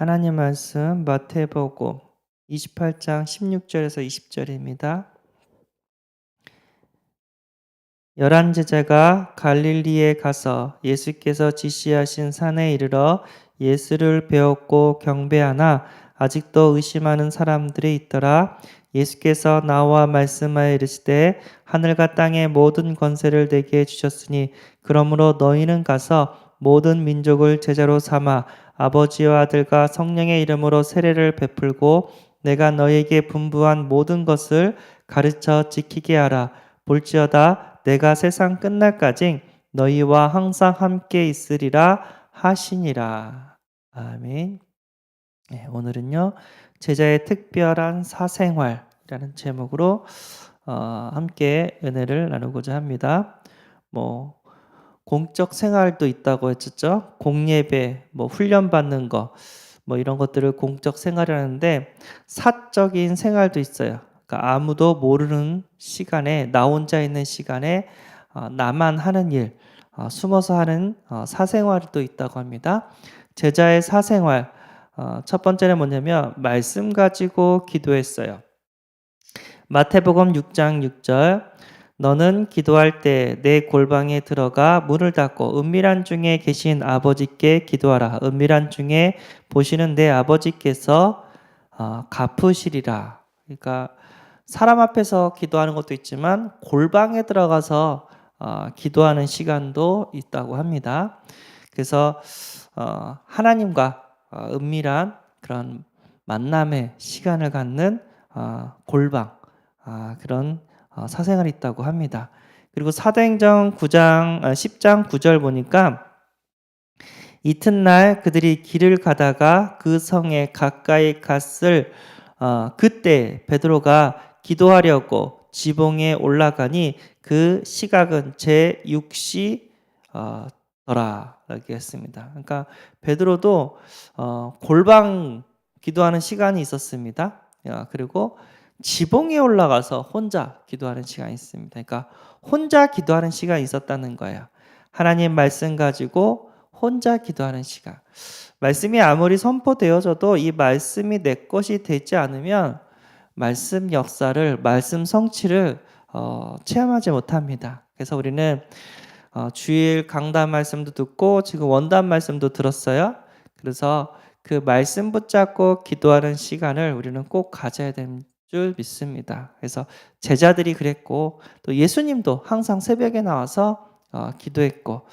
하나님 말씀 마태복음 28장 16절에서 20절입니다. 열한 제자가 갈릴리에 가서 예수께서 지시하신 산에 이르러 예수를 배웠고 경배하나 아직도 의심하는 사람들이 있더라. 예수께서 나와 말씀하여 이르시되 하늘과 땅의 모든 권세를 내게 주셨으니 그러므로 너희는 가서 모든 민족을 제자로 삼아 아버지와 아들과 성령의 이름으로 세례를 베풀고 내가 너희에게 분부한 모든 것을 가르쳐 지키게 하라. 볼지어다 내가 세상 끝날까지 너희와 항상 함께 있으리라 하시니라. 아멘. 네, 오늘은요 제자의 특별한 사생활이라는 제목으로 어, 함께 은혜를 나누고자 합니다. 뭐 공적 생활도 있다고 했었죠. 공예배, 뭐 훈련 받는 거, 뭐 이런 것들을 공적 생활이라는데 사적인 생활도 있어요. 그러니까 아무도 모르는 시간에 나 혼자 있는 시간에 어, 나만 하는 일, 어, 숨어서 하는 어, 사생활도 있다고 합니다. 제자의 사생활 어, 첫 번째는 뭐냐면 말씀 가지고 기도했어요. 마태복음 6장 6절 너는 기도할 때 내 골방에 들어가 문을 닫고 은밀한 중에 계신 아버지께 기도하라. 은밀한 중에 보시는 내 아버지께서 어, 갚으시리라. 그러니까 사람 앞에서 기도하는 것도 있지만 골방에 들어가서 어, 기도하는 시간도 있다고 합니다. 그래서 어, 하나님과 어, 은밀한 그런 만남의 시간을 갖는 어, 골방 아, 그런 어, 사생활이 있다고 합니다. 그리고 사도행전 9장 10장 9절 보니까 이튿날 그들이 길을 가다가 그 성에 가까이 갔을 어, 그때 베드로가 기도하려고 지붕에 올라가니 그 시각은 제 6시 어, 더라라고 했습니다. 그러니까 베드로도 어, 골방 기도하는 시간이 있었습니다. 야, 그리고 지붕에 올라가서 혼자 기도하는 시간이 있습니다. 그러니까 혼자 기도하는 시간이 있었다는 거예요. 하나님 말씀 가지고 혼자 기도하는 시간. 말씀이 아무리 선포되어져도 이 말씀이 내 것이 되지 않으면 말씀 역사를, 말씀 성취를 어, 체험하지 못합니다. 그래서 우리는 어, 주일 강단 말씀도 듣고 지금 원단 말씀도 들었어요. 그래서 그 말씀 붙잡고 기도하는 시간을 우리는 꼭 가져야 됩니다. 줄 믿습니다. 그래서 제자들이 그랬고 또 예수님도 항상 새벽에 나와서 어, 기도했고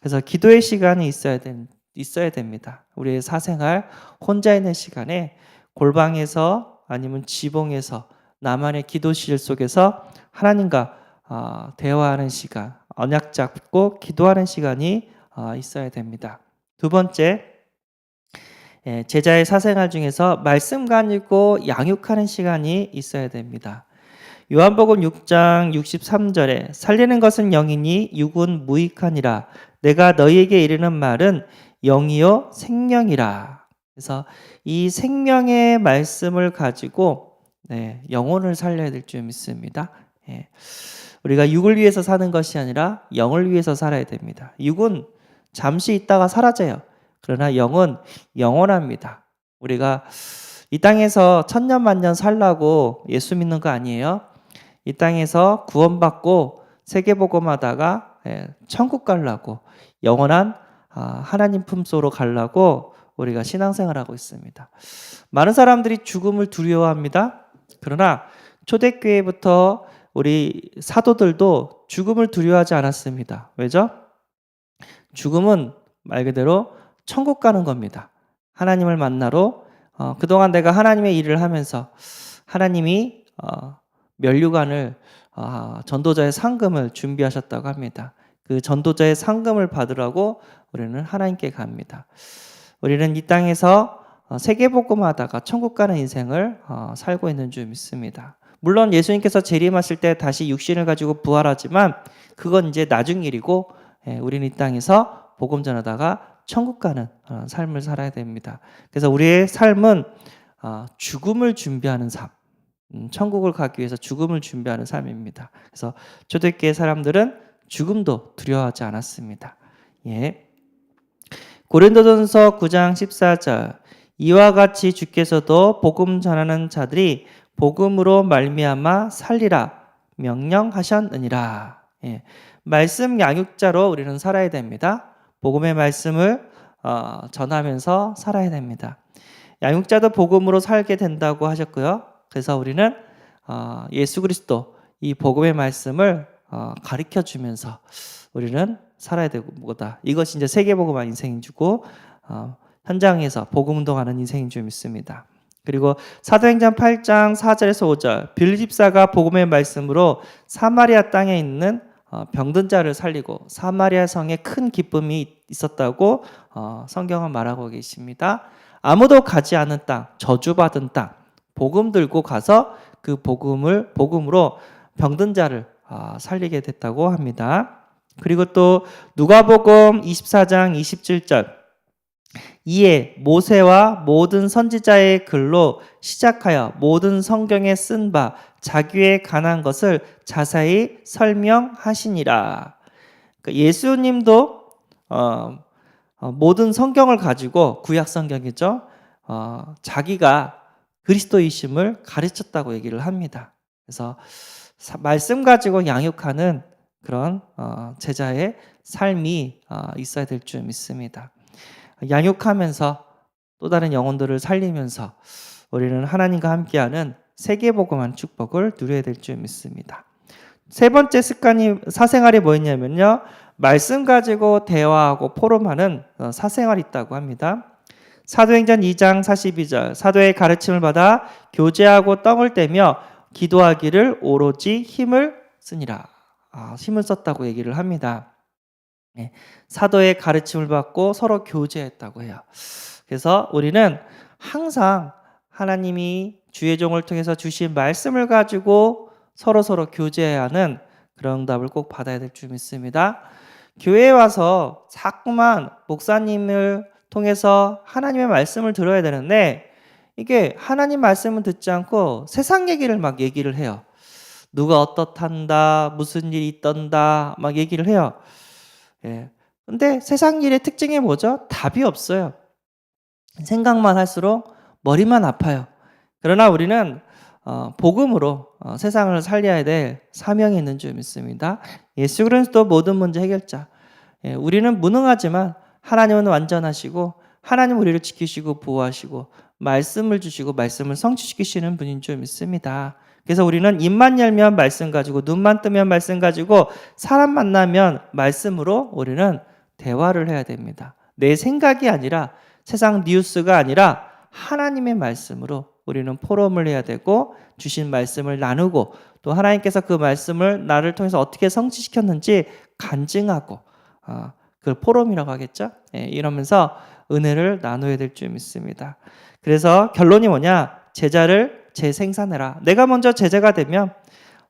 그래서 기도의 시간이 있어야 된, 있어야 됩니다. 우리의 사생활 혼자 있는 시간에 골방에서 아니면 지붕에서 나만의 기도실 속에서 하나님과 어, 대화하는 시간, 언약 잡고 기도하는 시간이 어, 있어야 됩니다. 두 번째 예, 제자의 사생활 중에서 말씀 가지고 양육하는 시간이 있어야 됩니다. 요한복음 6장 63절에 살리는 것은 영이니 육은 무익하니라. 내가 너희에게 이르는 말은 영이요 생명이라. 그래서 이 생명의 말씀을 가지고 네, 영혼을 살려야 될 줄 믿습니다. 예. 우리가 육을 위해서 사는 것이 아니라 영을 위해서 살아야 됩니다. 육은 잠시 있다가 사라져요. 그러나 영은 영원합니다. 우리가 이 땅에서 천년 만년 살라고 예수 믿는 거 아니에요. 이 땅에서 구원받고 세계복음하다가 예, 천국 갈라고 영원한 아, 하나님 품소로 갈라고 우리가 신앙생활하고 있습니다. 많은 사람들이 죽음을 두려워합니다. 그러나 초대교회부터 우리 사도들도 죽음을 두려워하지 않았습니다. 왜죠? 죽음은 말 그대로 천국 가는 겁니다. 하나님을 만나러 어, 그동안 내가 하나님의 일을 하면서 하나님이 어, 면류관을 어, 전도자의 상금을 준비하셨다고 합니다. 그 전도자의 상금을 받으라고 우리는 하나님께 갑니다. 우리는 이 땅에서 어, 세계복음하다가 천국 가는 인생을 어, 살고 있는 줄 믿습니다. 물론 예수님께서 재림하실 때 다시 육신을 가지고 부활하지만 그건 이제 나중 일이고 예, 우리는 이 땅에서 복음 전하다가 천국 가는 어, 삶을 살아야 됩니다. 그래서 우리의 삶은 어, 죽음을 준비하는 삶, 음, 천국을 가기 위해서 죽음을 준비하는 삶입니다. 그래서 초대교회 사람들은 죽음도 두려워하지 않았습니다. 예. 고린도전서 9장 14절 이와 같이 주께서도 복음 전하는 자들이 복음으로 말미암아 살리라 명령하셨느니라. 예. 말씀 양육자로 우리는 살아야 됩니다. 복음의 말씀을 어, 전하면서 살아야 됩니다. 양육자도 복음으로 살게 된다고 하셨고요. 그래서 우리는 어, 예수 그리스도 이 복음의 말씀을 어, 가르쳐 주면서 우리는 살아야 되고다. 이것이 이제 세계복음화 인생인 주고 어, 현장에서 복음 운동하는 인생인 줄 믿습니다. 그리고 사도행전 8장 4절에서 5절 빌립사가 복음의 말씀으로 사마리아 땅에 있는 어, 병든 자를 살리고 사마리아 성에 큰 기쁨이 있었다고 어, 성경은 말하고 계십니다. 아무도 가지 않은 땅, 저주받은 땅, 복음 들고 가서 그 복음을 복음으로 병든 자를 어, 살리게 됐다고 합니다. 그리고 또 누가복음 24장 27절 이에 모세와 모든 선지자의 글로 시작하여 모든 성경에 쓴 바 자기에 관한 것을 자세히 설명하시니라. 그러니까 예수님도 어, 어, 모든 성경을 가지고 구약 성경이죠. 어, 자기가 그리스도이심을 가르쳤다고 얘기를 합니다. 그래서 사, 말씀 가지고 양육하는 그런 어, 제자의 삶이 어, 있어야 될 줄 믿습니다. 양육하면서 또 다른 영혼들을 살리면서 우리는 하나님과 함께하는 세계복음한 축복을 누려야 될 줄 믿습니다. 세 번째 습관이 사생활이 뭐였냐면요. 말씀 가지고 대화하고 포럼하는 어, 사생활이 있다고 합니다. 사도행전 2장 42절 사도의 가르침을 받아 교제하고 떡을 떼며 기도하기를 오로지 힘을 쓰니라. 아, 힘을 썼다고 얘기를 합니다. 네, 사도의 가르침을 받고 서로 교제했다고 해요. 그래서 우리는 항상 하나님이 주의 종을 통해서 주신 말씀을 가지고 서로 서로 교제해야 하는 그런 응답을 꼭 받아야 될 줄 믿습니다. 교회에 와서 자꾸만 목사님을 통해서 하나님의 말씀을 들어야 되는데 이게 하나님 말씀을 듣지 않고 세상 얘기를 막 얘기를 해요. 누가 어떻단다, 무슨 일이 있던다, 막 얘기를 해요. 예. 근데 세상 일의 특징이 뭐죠? 답이 없어요. 생각만 할수록 머리만 아파요. 그러나 우리는 어, 복음으로 어, 세상을 살려야 될 사명이 있는 줄 믿습니다. 예수 그리스도 모든 문제 해결자. 예, 우리는 무능하지만 하나님은 완전하시고 하나님 우리를 지키시고 보호하시고 말씀을 주시고 말씀을 성취시키시는 분인 줄 믿습니다. 그래서 우리는 입만 열면 말씀 가지고 눈만 뜨면 말씀 가지고 사람 만나면 말씀으로 우리는 대화를 해야 됩니다. 내 생각이 아니라 세상 뉴스가 아니라 하나님의 말씀으로 우리는 포럼을 해야 되고 주신 말씀을 나누고 또 하나님께서 그 말씀을 나를 통해서 어떻게 성취시켰는지 간증하고 어, 그걸 포럼이라고 하겠죠. 예, 이러면서 은혜를 나눠야 될 줄 믿습니다. 그래서 결론이 뭐냐? 제자를 재생산해라. 내가 먼저 제자가 되면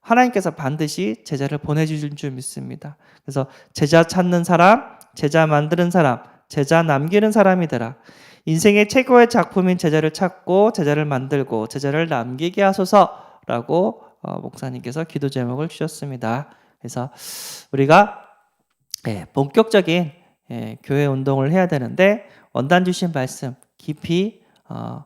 하나님께서 반드시 제자를 보내주실 줄 믿습니다. 그래서 제자 찾는 사람, 제자 만드는 사람, 제자 남기는 사람이 되라. 인생의 최고의 작품인 제자를 찾고 제자를 만들고 제자를 남기게 하소서라고 어, 목사님께서 기도 제목을 주셨습니다. 그래서 우리가 예, 본격적인 예, 교회 운동을 해야 되는데 원단 주신 말씀 깊이 어,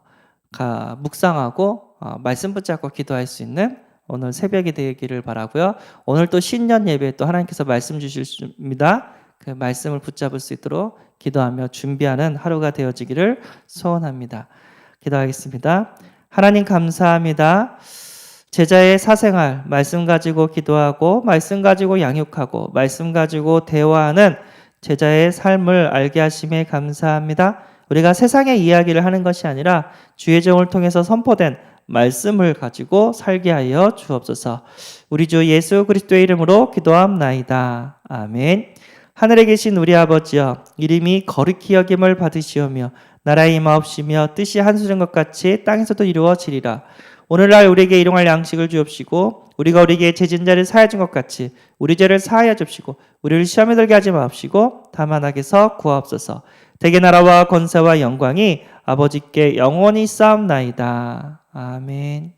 가, 묵상하고 어, 말씀 붙잡고 기도할 수 있는 오늘 새벽이 되기를 바라고요. 오늘 또 신년 예배 또 하나님께서 말씀 주실습니다. 그 말씀을 붙잡을 수 있도록 기도하며 준비하는 하루가 되어지기를 소원합니다. 기도하겠습니다. 하나님 감사합니다. 제자의 사생활, 말씀 가지고 기도하고, 말씀 가지고 양육하고, 말씀 가지고 대화하는 제자의 삶을 알게 하심에 감사합니다. 우리가 세상의 이야기를 하는 것이 아니라 주의 종을 통해서 선포된 말씀을 가지고 살게 하여 주옵소서. 우리 주 예수 그리스도의 이름으로 기도함나이다. 아멘. 하늘에 계신 우리 아버지여 이름이 거룩히 여김을 받으시오며 나라의 임하옵시며 뜻이 한수는 것 같이 땅에서도 이루어지리라. 오늘날 우리에게 일용할 양식을 주옵시고 우리가 우리에게 죄진 자를 사하여 준것 같이 우리 죄를 사하여 줍시고 우리를 시험에 들게 하지 마옵시고 다만 악에서 구하옵소서. 대개 나라와 권세와 영광이 아버지께 영원히 쌓옵나이다. 아멘.